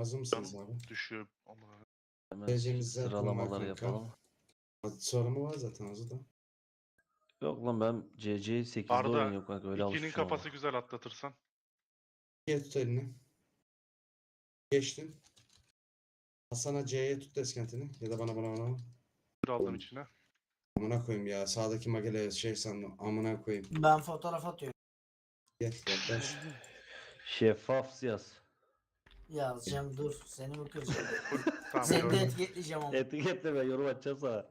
Hazır mısınız abi? Düşüyor. Hemen Geleceğimizde sıralamaları kanka. yapalım. Soru mu var zaten hazırda? Yok lan ben CC 8'de Arda, oynuyorum kanka öyle İkinin alışmışım ama. kafası güzel atlatırsan. Gel tut elini. Geçtin. Hasan'a C'ye tut deskentini. Ya da bana bana bana. Bir aldım içine. Amına koyayım ya. Sağdaki magele şey sandım. Amına koyayım. Ben fotoğraf atıyorum. Gel yaklaş. Şeffaf yaz. Yazacağım dur. Seni mi kıracağım? Tamam Seni de etiketleyeceğim ama. Etiketle ben yorum atacağız ha.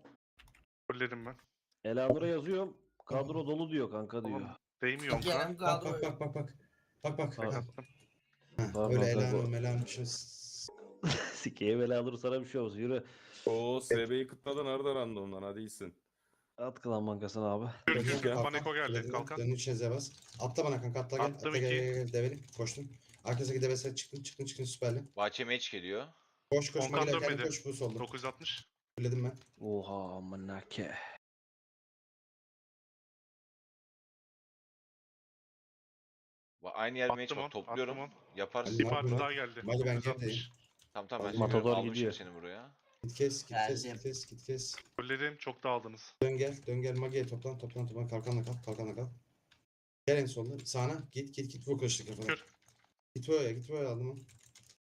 Fulledim ben. Elanur'a yazıyorum. Kadro dolu diyor kanka diyor. Tamam. Değmiyorum. Bak kadro. bak bak bak bak. Bak bak. Bak. Ha, Pardon, Öyle kanka. Sikeye Elanur sana bir şey olsun. Yürü. Oo SB'yi kıtladın nerede randomdan hadi iyisin. At klan bankasına abi. Dön, gür. kalkan. Paneko geldi. Kalkan. Dön içine bas. Atla bana kanka atla gel. Attım atla gel, iki. gel, gel, develi. Koştum. Arkasındaki devesine çıktın çıktın çıktın süperli. Bahçe meç geliyor. Koş koş Onkan magele kendi dönmedi. koş bu soldu. 960. Fulledim ben. Oha amına ke. Va- Aynı yer meç Attım. Topluyorum. Attım Yaparsın. Hadi Bir lan, parti daha geldi. Hadi ben 960. gerideyim. Tamam tamam ben Matador seni almışım gidiyor. seni buraya. Git kes git kes Geldim. git kes git kes. Fulledim. Çok dağıldınız. Dön gel dön gel magiye toplan toplan toplan kalkanla kal kalkanla kal. Gel en solda sağına git git git vur kılıçlı kafana. Kür. Git böyle git böyle aldım onu.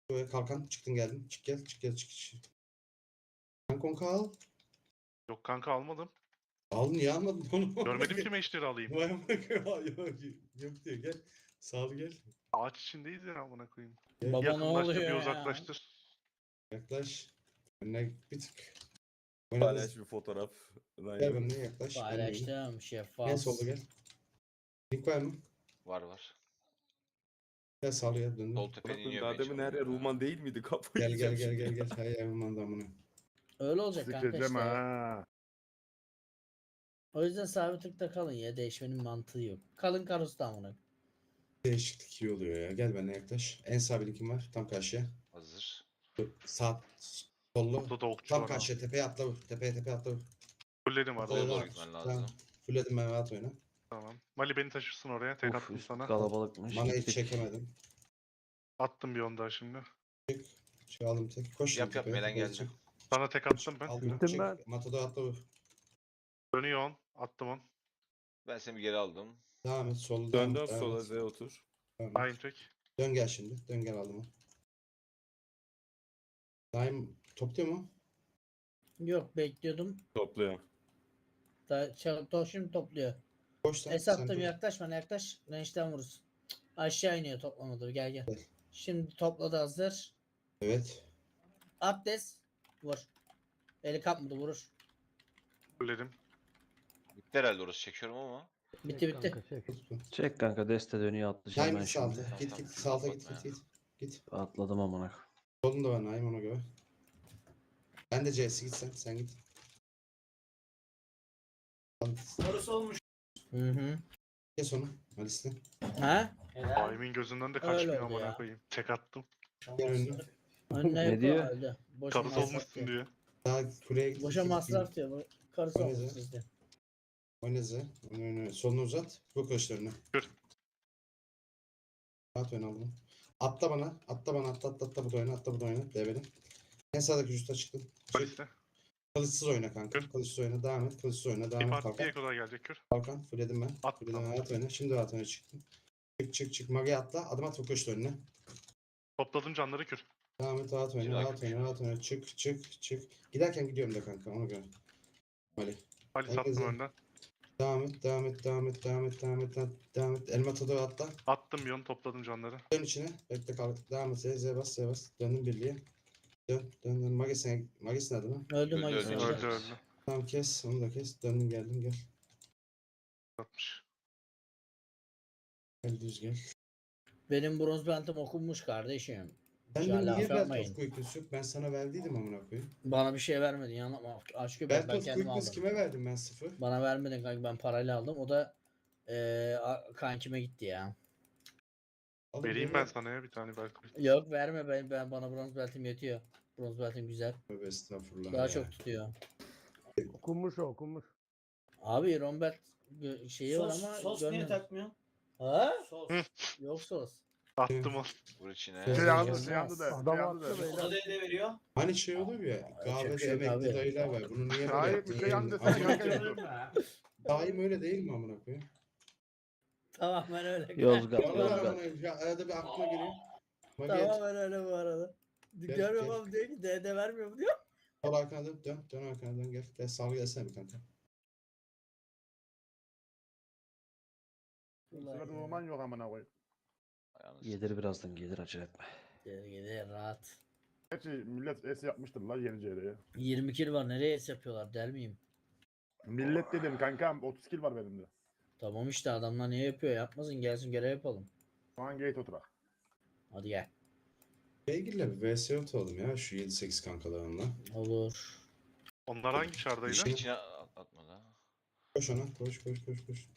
Böyle kalkan çıktın geldin çık gel çık gel çık. çık. Sen konka al. Yok kanka almadım. Al niye almadın onu? Görmedim ki meşleri alayım. Vay koyayım. Yok, yok diyor gel. Sağ ol gel. Ağaç içindeyiz ya amına koyayım. Gel, Baba ne Yakınlaştır oluyor bir ya? uzaklaştır. Yaklaş. Önüne bir tık. Paylaş bir fotoğraf. Lan Gel benimle yaklaş. Paylaştım şeffaf. En solda gel. Link var mı? Var var. Gel gel döndüm. Sol tepenin Bakın iniyor daha demin her yer Ruman değil miydi? Kapıyı Gel gel yiyeceğim gel şimdi. gel gel. Hay aman da amına. Öyle olacak kanka işte. ha. O yüzden sabit tıkta kalın ya. Değişmenin mantığı yok. Kalın karosu da amına. Değişiklik iyi oluyor ya. Gel benimle yaklaş. En sağ linkim var. Tam karşıya. Hazır. Sağ sollu. Burada da okçu Tam var. ha. karşıya tepeye atla vur. Tepeye tepeye atla vur. Fulledim var. Doğru. doğru Doğru. gitmen Tamam. lazım. Fulledim ben rahat oyna. Tamam. Mali beni taşırsın oraya. Tek Uf attım üst sana. kalabalıkmış. Bana hiç Gittik. çekemedim. Attım bir on daha şimdi. Şey aldım tek. Koş. Yap, yap, Melen geldi. Sana tek attım ben. Aldım. Çek. Matador atla vur. Dönüyor on. Attım on. Ben seni bir geri aldım. Devam et. Sollu. Dön dön sola Z otur. Aynı tek. Dön gel şimdi. Dön gel aldım onu. Daim topluyor mu? Yok bekliyordum. Topluyor. Da, ça- şimdi topluyor. Koş sen. Es sen attım dur. yaklaş. Range'den vurursun. Aşağı iniyor toplamadı. Gel gel. Gel. Şimdi topladı hazır. Evet. Abdest. Vur. Eli kapmadı vurur. Fulledim. Bitti herhalde orası çekiyorum ama. Bitti bitti. Çek kanka deste dönüyor atlayacağım Daim ben sağ şimdi. alta. Git git alta git git git. Git. Atladım amına. Solunda var Naim ona göre. Ben de C'si git sen. Sen git. Al, Hı hı. Kes onu. Malis'le. Ha? Aimin gözünden de Öyle kaçmıyor oldu amına ya. koyayım. Tek attım. Gel önüne. Önüne Ne yok diyor? öldü. Boşa Karısı masraf olmuşsun diyor. diyor. Daha kuleye git. Boşa masraf diyor. bu Karısı O ne olmuş Z? bizde. Oyna Z. Oyna oyna. Solunu uzat. Bu kılıçlarını. Kür. Rahat oyna aldım. Atla bana. Atla bana. Atla atla atla bu da oyna. Atla bu da oyna. Develi. En sağdaki üstte çıktım. Çık. Kılıçsız oyna kanka. Kür. Kılıçsız oyna. Devam et. Kılıçsız oyna. Devam et. Kalkan. bir kadar gelecek kür. Kalkan. Fulledim ben. At. Fulledim ben. Rahat oyna. Şimdi rahat oyna çıktım. Çık çık çık. Mage atla. Adım at bu kılıçla önüne. Topladım canları kür. Devam et. Rahat oyna. Rahat oyna. Rahat oyna. Çık çık çık. Giderken gidiyorum da kanka. Ona göre. Mali. Ali Herkese- sattım önden. Devam et. Devam et. Devam et. Devam et. Devam et. Devam et. Elma tadı atla. Attım bir on topladım canları. Dön içine. Bekle kal. Devam et. Z, Z bas, Z bas. Döndüm birliğe. Dön, dön, dön. Magesine, Magesine adı mı? Öldü Öldü, magisi. öldü. Öldü öldü. Tamam kes, onu da kes. Döndüm geldim gel. Atmış. Gel düz gel. Benim bronz bentim okunmuş kardeşim. Sen an de laf niye yapmayın. Beltos Quickness yok? Ben sana verdiydim amına koyayım. Bana bir şey vermedin ya ama aşk köpek ben Beltos kendim Quickness aldım. kime verdim ben sıfır? Bana vermedin kanka ben parayla aldım. O da eee a- kankime gitti ya. Alın Vereyim ben sana ya bir tane belki. Yok verme ben, ben bana bronz beltim yetiyor. Bronz beltim güzel. Tövbe estağfurullah Daha ya. çok tutuyor. Okunmuş o okunmuş. Abi Rombert gö- şeyi var Sos, ama sos niye takmıyorsun? Ha? Sos. Yok sos. Attım o. Vur içine. Şey Şey yandı, yandı, şey yandı da. Adam yandı attı da. beyler. Hani şey olur ya kahvede şey emekli abi. dayılar var. Bunu niye böyle Hayır, yaptın? bir şey yandı desene kanka. Daim öyle değil mi amına koyayım? Tamamen öyle. Yozgat, Vallahi Yozgat. amına koyayım. Ya arada bir aklıma geliyor. Ama geç. Tamamen öyle bu arada. Görmüyorum ama diyor ki DD vermiyor mu diyor. Sol arkana dön. Dön, dön arkana dön gel. Gel sağ gelsene bir kanka. Sırada roman yok amına koyayım. Ayağını Gelir birazdan gelir acele etme. Gel gel rahat. Gerçi millet es yapmıştır la yeni CR'ye. 20 kill var nereye es yapıyorlar der miyim? Millet dedim kankam 30 kill var benim de. Tamam işte adamlar niye yapıyor yapmasın gelsin görev yapalım. Şu an gate oturak. Hadi gel. Beygir'le bir vs atalım ya şu 7-8 kankalarınla. Olur. Onlar hangi çardaydı? şey- içine at- atmadı. ha. Koş ona koş koş koş koş.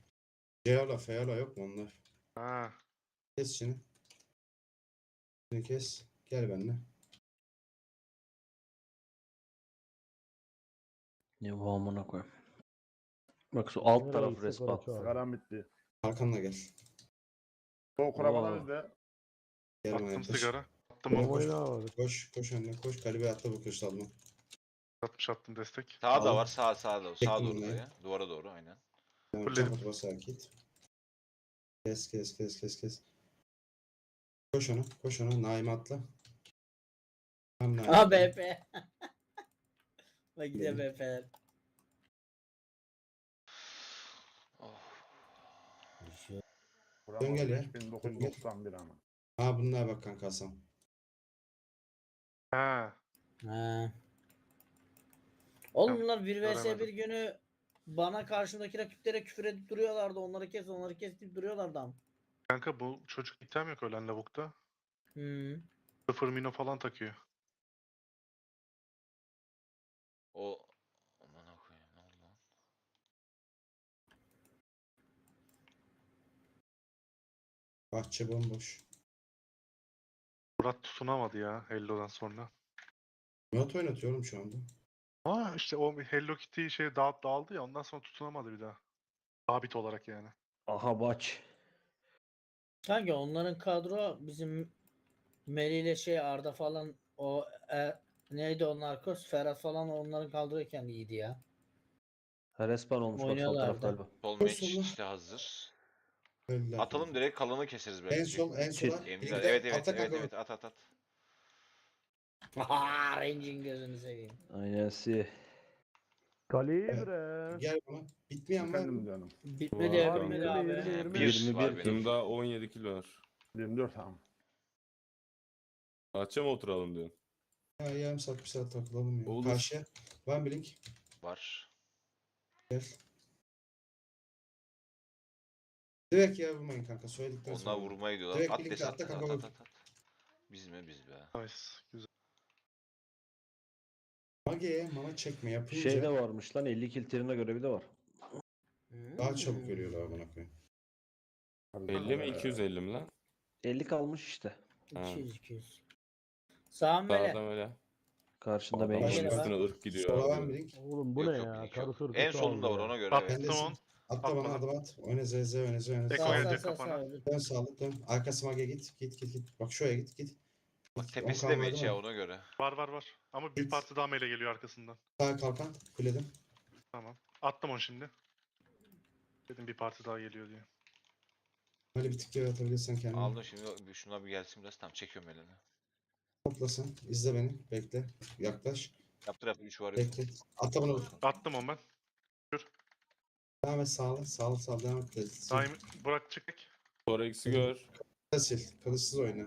Ceola Feola yok mu onlar? Ha. Kes şimdi. Şimdi kes. Gel benimle. Ne bu amına koyayım. Bak şu alt taraf abi. Sigaram bitti. Arkanla gel. O kurabalar bizde. Attım sigara. Attım Koş, onu. koş, koş, koş önüne, koş. Kalbe atla bu kılıç alma. Atmış attım destek. Sağda Aldım. var sağ sağda. Sağa Çektim doğru bunu ya. dayı. Duvara doğru aynen. Tamam, Fulledim. kapat basa git. Kes, kes, kes, kes, kes. Koş ona, koş ona. Naim atla. Tam Naim. Aha BP. Bak gidiyor Benim. BP'ler. Oh. Dön gel ya. 1991 ama. Ha bunlar bak kanka Hasan. Ha. Ha. Oğlum Tamam, bunlar 1 vs 1 göremedim. günü bana karşımdaki rakiplere küfür edip duruyorlardı. Onları kes, onları kes deyip duruyorlardı ama. Kanka bu çocuk item yok ölen lavukta. Hmm. Sıfır mino falan takıyor. O aman koyayım ne oldu lan? Bahçe bomboş. Murat tutunamadı ya Hello'dan sonra. Murat oynatıyorum şu anda. Aa işte o Hello Kitty şey dağıt dağıldı ya ondan sonra tutunamadı bir daha. Sabit olarak yani. Aha baç. Kanka onların kadro bizim Meli ile şey Arda falan o e, neydi onlar kız Ferhat falan onların kadroyken iyiydi ya. Respawn olmuş bak sol Oynuyorlardı. taraf galiba. İşte hazır. Öldüler Atalım direkt kalanı keseriz En belki. sol, en sola. Evet evet evet kanka. evet at at at. Haha Range'in gözünü seveyim. Aynen si. Kalibre. Gel bana. Bitmeyen var mı? canım. Bitmedi ya bitmedi abi. yirmi, yirmi. Bir 21. var benim. Bunda 17 kilo var. 24 tamam. Bahçe mi oturalım diyorsun? Ya yarım saat bir saat takılalım ya. Olur. Karşıya. Van Blink. Var. Gel. Direkt ya vurmayın kanka. Söyledikten sonra. Onlar vurmaya gidiyorlar. Direkt At birlikte des at atla at kanka at at at. Biz mi biz be. Nice. Güzel. Mage'ye mana çekme yapınca Şey de varmış lan 50 kill trine görevi de var. daha çabuk görüyorlar bana koyayım. 50 mi 250 mi lan? 50 kalmış işte. Ha. 200 200. Sağ mele. Sağdan öyle. Karşında Başka var. üstüne ırk gidiyor Sola. Blink. Oğlum bu Yok, ne yok, ya? Karı yok. soru En solunda var ona göre. Evet. On. Atla bana adım at. Oyna ZZ oyna ZZ oyna. Tek Sağ- oynadı sağ sağ kafana. sağ. Dön sağlı dön. Arkası Mage git. Git git git. Bak şuraya git git. Bak tepesi de mı? ya ona göre. Var var var. Ama bir Git. parti daha mele geliyor arkasından. Sağ kalkan. Kuledim. Tamam. Attım onu şimdi. Dedim bir parti daha geliyor diye. Böyle bir tık geri atabilirsen kendini. Aldım şimdi bir- şunlar bir gelsin biraz. Tamam çekiyorum elini. Toplasın. İzle beni. Bekle. Yaklaş. Yaptır yaptır 3 var. Bekle. Atla bunu. Attım onu ben. Devam et sağlı. Sağlı sağlı devam et. Sil. Daim bırak çık. Sonra eksi gör. Sil. Kılıçsız oyna.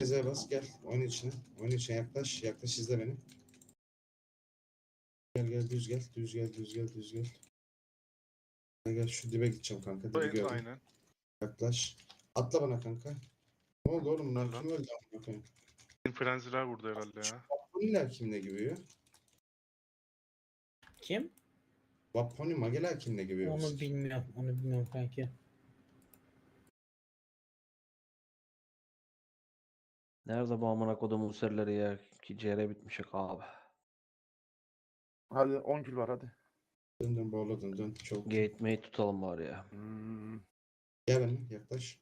Cezaya bas gel. Oyun içine. Oyun içine yaklaş. Yaklaş izle beni. Gel gel düz gel. Düz gel düz gel düz gel. Gel, gel şu dibe gideceğim kanka. Dibi gördüm. Aynen. Yaklaş. Atla bana kanka. Ne oldu oğlum? Bunlar kim öldü? amına koyayım? Frenziler vurdu herhalde ya. Vaponiler kimle gibi Kim? Vaponi Mageler kimle gibi Onu bilmiyorum. Onu bilmiyorum kanki. Nerede bu amına kodumun serileri ya? Ki CR bitmiş yok abi. Hadi 10 kill var hadi. Dön dön boğla dön dön. Çok. Gate mate tutalım bari ya. Hmm. Gel benimle yaklaş.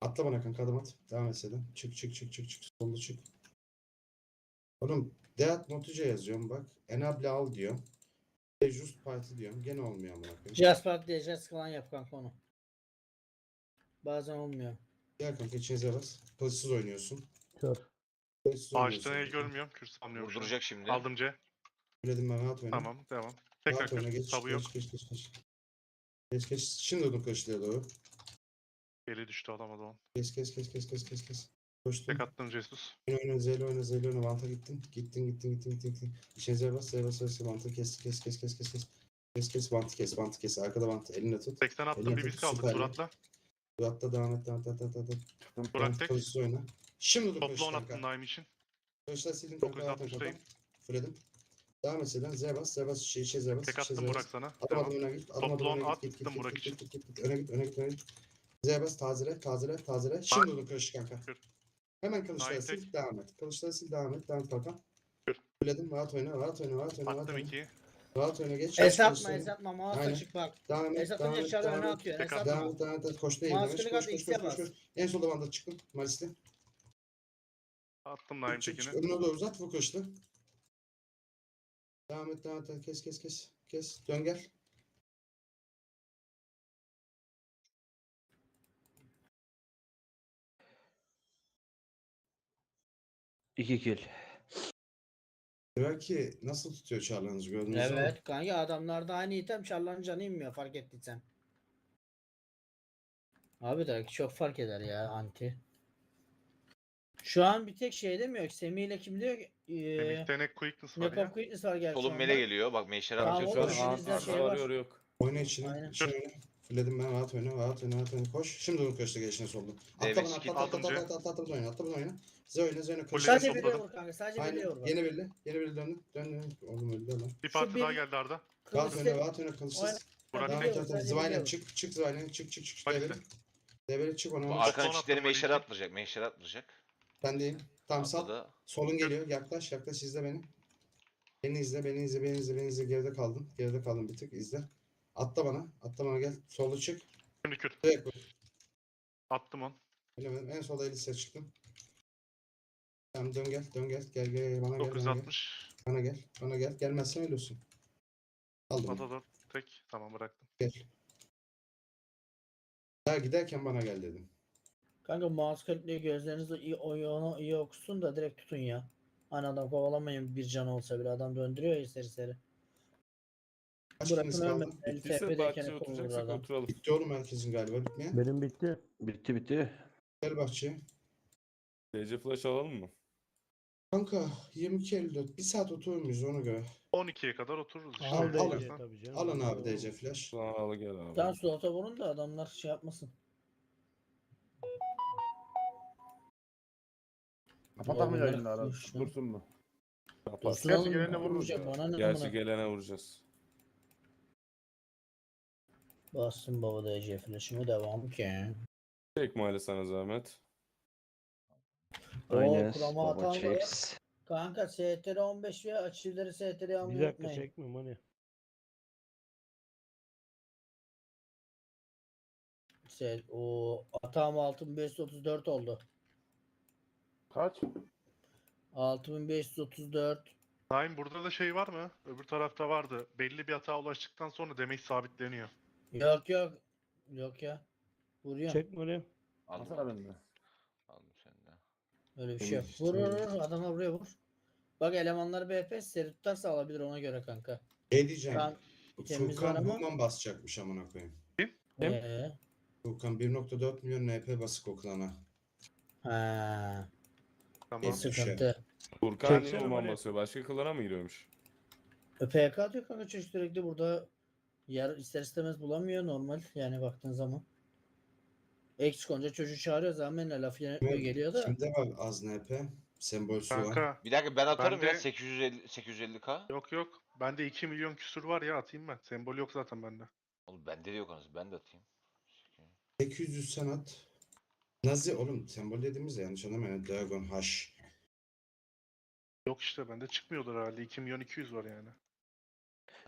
Atla bana kanka adım at. Devam et Sedan. Çık çık çık çık çık. Sollu çık. Oğlum Deat Notuca yazıyorum bak. Enable al diyor. Just Party diyorum. Gene olmuyor amına koyayım. Jasper diye Jazz falan yap kanka onu. Bazen olmuyor. Gel kanka içinize bas. Kılıçsız oynuyorsun. Kör. Kılıçsız Ağaçtan oynuyorsun el kanka. görmüyorum. Kürs anlıyorum. Vurduracak şimdi. Aldım C. Söyledim ben rahat oyna. Tamam devam. Tekrar Rahat oyna geç. Tabu yok. Geç geç geç geç. Geç geç. Şimdi odun kılıçlıya doğru. Eli düştü alamadı onu. Kes kes kes kes kes kes kes. Koştum. Tek attım Jesus. Oyna oyna Zeylo oyna Zeylo oyna Vanta gittin. Gittin gittin gittin gittin gittin. İçinize bas Zeylo bas Vanta kes kes kes kes kes kes. Kes kes Vantı kes Vantı kes. Arkada Vantı eline tut. 80 attım bir biz kaldık. Turat'la. Hatta devam et devam et devam et devam et. Vantı tek. oyna. Şimdi dur Toplu 10 kılıçlar attım. Naim için. Rahat ol 960'dayım. kanka. Fırladım. Devam et Sedan. Zebas Zebas şey şey Zebas. Tek şey attım. Burak sana. Adım Devam. adım öne git. Adım adım Toplu öne on git. Git git Burak git için. git git git. Öne git öne git öne git. Zebas tazele tazele tazele. Şimdi odun kılıç kanka. Hemen kılıçları Nine sil tek. devam et. Kılıçları sil devam et. Devam et kanka. Kür. Fırladım. Rahat oyna rahat oyna rahat oyna. rahat Attım oyna. 2'yi. Rahat oyna geç. Es atma kılıçları. es atma mouse Aynen. açık bak. Devam et. Es Devam atınca et. dışarı Devam öne et. atıyor. Tek Es. Devam atma. et. Devam et. Koş değil. Mouse Koş koş koş koş koş. koş. En solda banda çıktım. Malisli. Attım Naim Çık çık. tekini. Önüne doğru uzat. Vur kılıçlı. Devam et. Devam et. Kes kes kes. Kes. Dön gel. İki kill. Belki nasıl tutuyor çarlarınızı gördünüz mü? Evet kanka adamlarda aynı item çarların canı inmiyor fark ettiysen. Abi de çok fark eder ya anti. Şu an bir tek şey demiyor ki Semih ile kim diyor ki eee Semih'te ne quickness var ya. quickness var gerçi. Solun onda. mele geliyor. Bak meşale Tamam, o şu an. Aa, şey var yok. Oyna içine. Aynen. içine oyna. Fırladım ben rahat oyna rahat oyna rahat oyna koş. Şimdi onun köşte gelişine soldu. Atla bana atla atla atla atla atla atla oyna atla oyna. Ze oyna ze oyna köşte. Sadece biliyor vur kanka sadece vur. bak. Yeni birli. Yeni birli döndü. Dön dön. Oğlum öldü lan. Bir parti daha geldi Arda. Rahat oyna rahat oyna kılıçsız. Burak sadece Zıvayla çık çık zıvayla çık çık çık. Develi. Develi çık ona. Arkan çiftleri Mali'yi. atlayacak. Meşale atlayacak. Ben deyim. Tamam sal. Solun geliyor. Yaklaş yaklaş izle beni. Beni izle beni izle beni izle beni izle. Geride kaldın. Geride kaldın bir tık izle. Atla bana. Atla bana gel. Solu çık. Şimdi kür. Direkt vur. Attım on. Bilemedim. En solda Elise çıktım. Tamam dön gel. Dön gel. Gel gel. Bana gel. Bana gel. 960. Bana gel. Bana gel. Gelmezsen ölüyorsun. Aldım. onu. Matador tek. Tamam bıraktım. Gel. Daha giderken bana gel dedim. Kanka mouse click'le gözlerinizi iyi, oyunu iyi okusun da direkt tutun ya. Hani adam kovalamayın bir can olsa bile adam döndürüyor ya seri seri. Kaç kaldı? El Bittiyse bahçeye kovulur oturacaksak oturalım. Bitti oğlum herkesin galiba bitmeyen. Benim bitti. Bitti bitti. Gel bahçeye. DC flash alalım mı? Kanka 22.54. Bir saat oturur muyuz ona göre? 12'ye kadar otururuz işte. Al, al. canım. Alın abi DC flash. Sonra al gel abi. Tam slota vurun da adamlar şey yapmasın. Kapatalım Vallahi yayını ara. dursun. Dursun mu? Kapat. Dursun Gerçi oğlum, gelene ne vururuz vuracak, ya. Bana ne Gerçi amına- gelene vuracağız. Bastım baba DC flash'ımı devam ki. Çek mali sana zahmet. Aynen. kurama Baba atan checks. Kanka STR 15 ve açıları STR Bir almayı dakika unutmayın. çekmiyorum hani. Se- o atağım 6534 oldu. Kaç? 6534. Naim burada da şey var mı? Öbür tarafta vardı. Belli bir hata ulaştıktan sonra demek sabitleniyor. Yok yok. Yok ya. Vuruyor. Çekme hani. Aldım. Alsana bende. Aldım senden. Öyle bir şey yok. Vur vur vur. Adamlar buraya vur. Bak elemanlar BP seri tutarsa alabilir ona göre kanka. Şey diyeceğim. Temiz var Furkan ama. Human basacakmış amına koyayım. Kim? Ee, Furkan 1.4 milyon NP basık o klana. ha, Tamam. bir Neyse. sıkıntı. Furkan Çeksene basıyor? Başka klana mı giriyormuş? ÖPK atıyor kanka çocuk sürekli burada yer ister istemez bulamıyor normal yani baktığın zaman. Eksik konca çocuğu çağırıyor zamenle laf yönetmiyor geliyor da. Kimde var az NP? Sembolsü var. Kanka Bir dakika ben atarım ya Bende- 850 850k. yok yok. Bende 2 milyon küsür var ya atayım ben. Sembol yok zaten bende. Oğlum bende de yok anasını. Ben de atayım. 800 sanat. Nazi oğlum sembol dediğimiz de yanlış anlamayın. Dragon Hash. Yok işte bende çıkmıyordur herhalde. 2 milyon 200 var yani.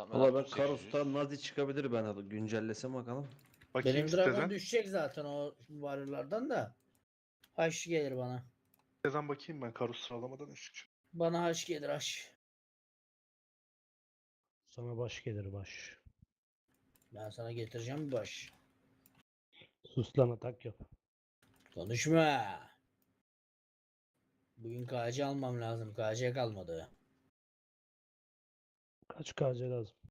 Tamam, Valla ben attım 800. Karus'ta Nazi çıkabilir ben hadi güncellesem bakalım. Bakayım Benim dragon siteden. düşecek zaten o varyolardan da. Haş gelir bana. Siteden bakayım ben Karus sıralamadan eski. Bana haş gelir haş. Sana baş gelir baş. Ben sana getireceğim bir baş. Sus lan atak yap. Konuşma. Bugün KC almam lazım. KC kalmadı. Kaç KC lazım?